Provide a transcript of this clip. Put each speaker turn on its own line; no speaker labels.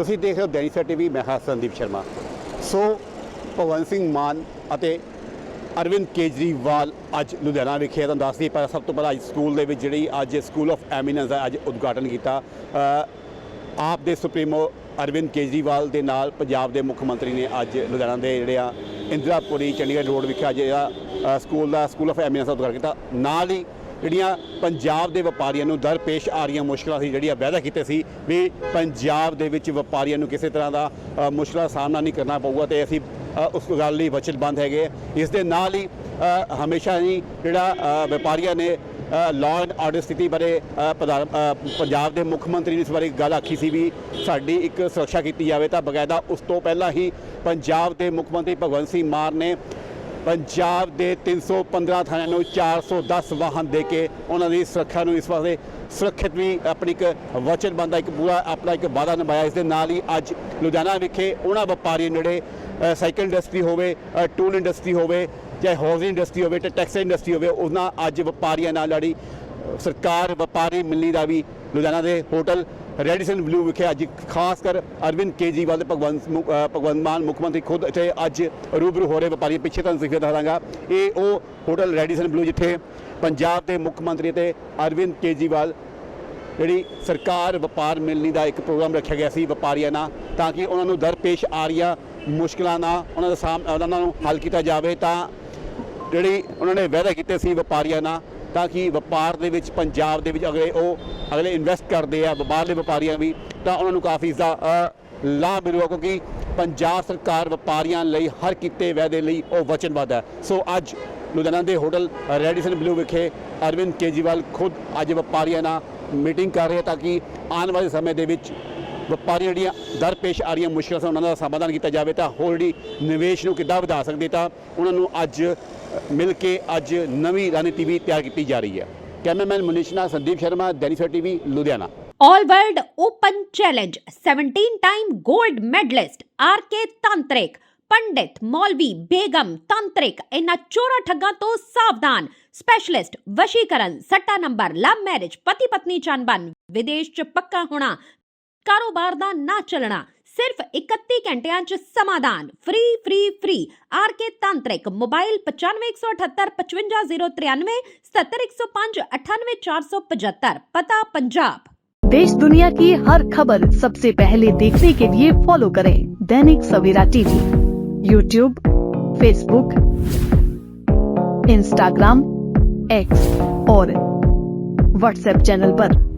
ਤੁਸੀਂ ਦੇਖ ਰਹੇ ਹੋ ਦੈਨਿਕ ਟੀਵੀ, ਮੈਂ ਹਾਂ ਸੰਦੀਪ ਸ਼ਰਮਾ। ਸੋ, ਭਗਵੰਤ ਸਿੰਘ ਮਾਨ ਅਤੇ ਅਰਵਿੰਦ ਕੇਜਰੀਵਾਲ ਅੱਜ ਲੁਧਿਆਣਾ ਵਿਖੇ ਤੁਹਾਨੂੰ ਦੱਸਦੀ ਪਰ ਸਭ ਤੋਂ ਪਹਿਲਾਂ ਅੱਜ ਸਕੂਲ ਦੇ ਵਿੱਚ ਜਿਹੜੀ ਅੱਜ ਸਕੂਲ ਆਫ ਐਮੀਨੈਂਸ ਦਾ ਅੱਜ ਉਦਘਾਟਨ ਕੀਤਾ। ਆਪ ਦੇ ਸੁਪਰੀਮੋ ਅਰਵਿੰਦ ਕੇਜਰੀਵਾਲ ਦੇ ਨਾਲ ਪੰਜਾਬ ਦੇ ਮੁੱਖ ਮੰਤਰੀ ਨੇ ਅੱਜ ਲੁਧਿਆਣਾ ਦੇ ਜਿਹੜੇ ਆ, ਇੰਦਰਾਪੁਰੀ, ਚੰਡੀਗੜ੍ਹ ਰੋਡ ਵਿਖੇ ਅੱਜ ਜਿਹੜਾ ਸਕੂਲ ਦਾ ਸਕੂਲ ਆਫ ਐਮੀਨੈਂਸ ਦਾ ਉਦਘਾਟਨ ਕੀਤਾ। ਨਾਲ ਹੀ ਜਿਹੜੀਆਂ ਪੰਜਾਬ ਦੇ ਵਪਾਰੀਆਂ ਨੂੰ ਦਰਪੇਸ਼ ਆ ਰਹੀਆਂ ਮੁਸ਼ਕਲਾਂ ਸੀ ਜਿਹੜੀਆਂ ਵਾਅਦਾ ਕੀਤੇ ਸੀ ਵੀ ਪੰਜਾਬ ਦੇ ਵਿੱਚ ਵਪਾਰੀਆਂ ਨੂੰ ਕਿਸੇ ਤਰ੍ਹਾਂ ਦਾ ਅ, ਮੁਸ਼ਕਲਾਂ ਦਾ ਸਾਹਮਣਾ ਨਹੀਂ ਕਰਨਾ ਪਊਗਾ ਤੇ ਅਸੀਂ ਉਸ ਗੱਲ ਲਈ ਵਚਨਬੱਧ ਹੈਗੇ ਇਸ ਦੇ ਨਾਲ ਹੀ ਹਮੇਸ਼ਾ ਹੀ ਜਿਹੜਾ ਵਪਾਰੀਆਂ ਨੇ ਲਾਅ ਐਂਡ ਆਰਡਰ ਸਥਿਤੀ ਬਾਰੇ ਪ੍ਰਧਾਨ- ਪੰਜਾਬ ਦੇ ਮੁੱਖ ਮੰਤਰੀ ਨੇ ਇਸ ਬਾਰੇ ਗੱਲ ਆਖੀ ਸੀ ਵੀ ਸਾਡੀ ਇੱਕ ਸੁਰੱਖਿਆ ਕੀਤੀ ਜਾਵੇ ਤਾਂ ਬਕਾਇਦਾ ਉਸ ਤੋਂ ਪਹਿਲਾਂ ਹੀ ਪੰਜਾਬ ਦੇ ਮੁੱਖ ਮੰਤਰੀ ਭਗਵੰਤ ਸਿੰਘ ਮਾਨ ਨੇ ਪੰਜਾਬ ਦੇ 315 ਥਾਣਿਆਂ ਨੂੰ 410 ਵਾਹਨ ਦੇ ਕੇ ਉਹਨਾਂ ਦੀ ਸੁਰੱਖਿਆ ਨੂੰ ਇਸ ਵਾਸਤੇ ਸੁਰੱਖਿਅਤ ਵੀ ਆਪਣੀ ਇੱਕ ਵਚਨਬੰਦਾ ਇੱਕ ਪੂਰਾ ਆਪਣਾ ਇੱਕ ਵਾਅਦਾ ਨਿਭਾਇਆ। ਇਸ ਦੇ ਨਾਲ ਹੀ ਅੱਜ ਲੁਧਿਆਣਾ ਵਿਖੇ ਉਹਨਾਂ ਵਪਾਰੀ ਜਿਹੜੇ ਸਾਈਕਲ ਇੰਡਸਟਰੀ ਹੋਵੇ ਟੂਲ ਇੰਡਸਟਰੀ ਹੋਵੇ, ਚਾਹੇ ਹਾਊਸਿੰਗ ਇੰਡਸਟਰੀ ਹੋਵੇ ਤੇ ਟੈਕਸਟਾਈਲ ਇੰਡਸਟਰੀ ਹੋਵੇ, ਉਹਨਾਂ ਅੱਜ ਵਪਾਰੀਆਂ ਨਾਲ ਲੜੀ। ਸਰਕਾਰ ਵਪਾਰੀ ਮਿਲਣੀ ਦਾ ਵੀ ਲੁਧਿਆਣਾ ਦੇ ਹੋਟਲ ਰੈਡੀਸਨ ਬਲੂ ਵਿਖੇ ਅੱਜ ਖਾਸ ਕਰ ਅਰਵਿੰਦ ਕੇਜਰੀਵਾਲ ਤੇ ਭਗਵੰਤ ਮੁ- ਭਗਵੰਤ ਮਾਨ ਮੁੱਖ ਮੰਤਰੀ ਖੁਦ ਇੱਥੇ ਅੱਜ ਰੂਬਰੂ ਹੋ ਰਹੇ ਵਪਾਰੀ ਪਿੱਛੇ ਤੁਹਾਨੂੰ ਜ਼ਿਕਰ ਕਰਾਂਗਾ ਇਹ ਉਹ ਹੋਟਲ ਰੈਡੀਸਨ ਬਲੂ ਜਿੱਥੇ ਪੰਜਾਬ ਦੇ ਮੁੱਖ ਮੰਤਰੀ ਤੇ ਅਰਵਿੰਦ ਕੇਜਰੀਵਾਲ, ਜਿਹੜੀ ਸਰਕਾਰ ਵਪਾਰ ਮਿਲਣੀ ਦਾ ਇੱਕ ਪ੍ਰੋਗਰਾਮ ਰੱਖਿਆ ਗਿਆ ਸੀ ਵਪਾਰੀਆਂ ਨਾਲ, ਤਾਂ ਕਿ ਉਹਨਾਂ ਨੂੰ ਦਰਪੇਸ਼ ਆ ਰਹੀਆਂ ਮੁਸ਼ਕਲਾਂ ਨਾਲ ਉਹਨਾਂ ਦਾ ਸਾਹਮਣਾ ਉਹਨਾਂ ਨੂੰ ਹੱਲ ਕੀਤਾ ਜਾਵੇ, ਤਾਂ ਜਿਹੜੀ ਉਹਨਾਂ ਨੇ ਵਾਅਦਾ ਕੀਤੇ ਸੀ ਵਪਾਰੀਆਂ ਨਾਲ ਤਾਂ ਕਿ ਵਪਾਰ ਦੇ ਵਿੱਚ, ਪੰਜਾਬ ਦੇ ਵਿੱਚ ਅਗਲੇ ਉਹ ਅਗਲੇ ਇਨਵੈਸਟ ਕਰਦੇ ਆ ਬਾਹਰਲੇ ਵਪਾਰੀਆਂ ਵੀ, ਤਾਂ ਉਹਨਾਂ ਨੂੰ ਕਾਫੀ ਜ਼ਿਆਦਾ ਲਾਭ ਮਿਲੂਗਾ ਕਿਉਂਕਿ ਪੰਜਾਬ ਸਰਕਾਰ ਵਪਾਰੀਆਂ ਲਈ ਹਰ ਕੀਤੇ ਵਾਅਦੇ ਲਈ ਉਹ ਵਚਨਬੱਧ ਹੈ। ਸੋ ਅੱਜ ਲੁਧਿਆਣਾ ਦੇ ਹੋਟਲ ਰੈਡੀਸਨ ਬਲੂ ਵਿਖੇ ਅਰਵਿੰਦ ਕੇਜਰੀਵਾਲ ਖੁਦ ਅੱਜ ਵਪਾਰੀਆਂ ਨਾਲ ਮੀਟਿੰਗ ਕਰ ਰਹੇ ਤਾਂ ਕਿ ਆਉਣ ਵਾਲੇ ਸਮੇਂ ਦੇ ਵਿੱਚ ਵਪਾਰੀ ਜਿਹੜੀਆਂ ਦਰਪੇਸ਼ ਆ ਰਹੀਆਂ ਮੁਸ਼ਕਲਾਂ ਸਨ ਉਹਨਾਂ ਦਾ ਸਮਾਧਾਨ ਕੀਤਾ ਜਾਵੇ ਤਾਂ ਹੋਰ ਜਿਹੜੀ ਨਿਵੇਸ਼ ਨੂੰ ਕਿੱਦਾਂ ਵਧਾ ਸਕਦੇ ਤਾਂ ਉਹਨਾਂ ਨੂੰ ਅੱਜ ਮਿਲ ਕੇ ਅੱਜ ਨਵੀਂ ਰਣਨੀਤੀ ਵੀ ਤਿਆਰ ਕੀਤੀ ਜਾ ਰਹੀ ਹੈ। Cameraman Manish Sandeep Sharma, Dainik TV, Ludhiana.
All World Open Challenge 17 time gold medalist RK Tantrik ਪੰਡਿਤ ਮੌਲਵੀ ਬੇਗਮ ਤੰਤਰਿਕ ਇਹਨਾਂ ਚੋਰਾ ਠੱਗਾਂ ਤੋਂ ਸਾਵਧਾਨ ਸਪੈਸ਼ਲਿਸਟ ਵਸ਼ੀਕਰਨ, ਸੱਟਾ ਨੰਬਰ ਲਵ ਮੈਰਿਜ ਪਤੀ ਪਤਨੀ ਚੰਬਨ ਵਿਦੇਸ਼ ਚ ਪੱਕਾ ਹੋਣਾ ਕਾਰੋਬਾਰ ਦਾ ਨਾ ਚੱਲਣਾ ਸਿਰਫ 31 ਘੰਟਿਆਂ ਚ ਸਮਾਧਾਨ free free free RK ਤਾਂਤਰਿਕ mobile 9517555093 77105 98475 ਪਤਾ ਪੰਜਾਬ
देश दुनिया की हर खबर सबसे पहले देखने के लिए फॉलो करें Dainik Savera TV YouTube Facebook Instagram X और व्हाट्सएप चैनल पर।